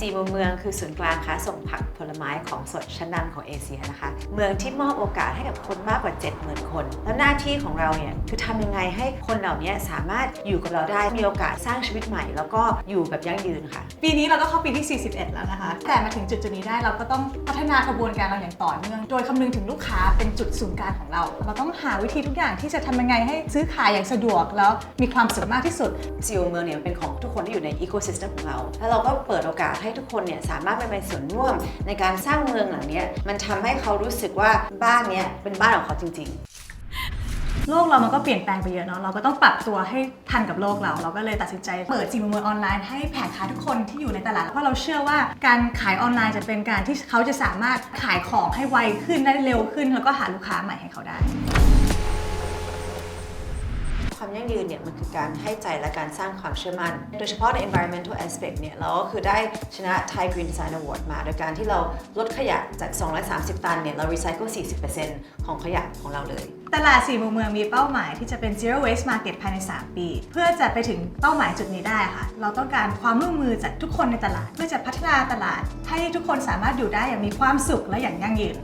สี่มุมเมืองคือศูนย์กลางค้าส่งผักผลไม้ของสดชั้นนำของเอเชียนะคะ เมืองที่มอบโอกาสให้กับคนมากกว่า 70,000 คน แล้วหน้าที่ของเราเนี่ยคือทำยังไงให้คนเหล่านี้สามารถอยู่กับเราได้มีโอกาสสร้างชีวิตใหม่ แล้วก็อยู่แบบยั่งยืนค่ะ ปีนี้เราก็เข้าปีที่ 41 แล้วนะคะ แต่มาถึงจุดจุดๆนี้ได้เราก็ต้องพัฒนากระบวนการเราอย่างต่อเนื่อง โดยคำนึงถึงลูกค้าเป็นจุดศูนย์กลางของเรา เราต้องหาวิธีทุกอย่างที่จะทำยังไงให้ซื้อขายอย่างสะดวกแล้วมีความสุขมากที่สุดซีลเมืองเนี่ยเป็นของทุกคนที่อยู่ในอีโค y ิส e m ของเราแล้วเราก็เปิดโอกาสให้ทุกคนเนี่ยสามารถไปเป็นส่วนร่วมในการสร้างเมืองหลังนี้มันทำให้เขารู้สึกว่าบ้านเนี้ยเป็นบ้านของเขาจริง ๆโลกเรามันก็เปลี่ยนแปลงไปเยอะเนาะ เราก็ต้องปรับตัวให้ทันกับโลกเรา เราก็เลยตัดสินใจเปิดจีมเมอร์ออนไลน์ให้แผงขาทุกคนที่อยู่ในตลาด เพราะเราเชื่อว่าการขายออนไลน์จะเป็นการที่เขาจะสามารถขายของให้ไวขึ้นได้เร็วขึ้น แล้วก็หาลูกค้าใหม่ให้เขาได้ ยั่งยืนเนี่ยมันคือการให้ใจและการสร้างความเชื่อมั่น โดยเฉพาะใน environmental aspect เนี่ยเราก็คือได้ชนะ Thai Green Design Award มา โดยการที่เราลดขยะจาก 230 ตันเนี่ยเรา recycle 40%ของขยะของเราเลย ตลาดสี่มุมเมืองมีเป้าหมายที่จะเป็น zero waste market ภายใน 3 ปี เพื่อจะไปถึงเป้าหมายจุดนี้ได้ค่ะ เราต้องการความร่วมมือจากทุกคนในตลาด เพื่อจะพัฒนาตลาดให้ทุกคนสามารถอยู่ได้อย่างมีความสุขและอย่างยั่งยืน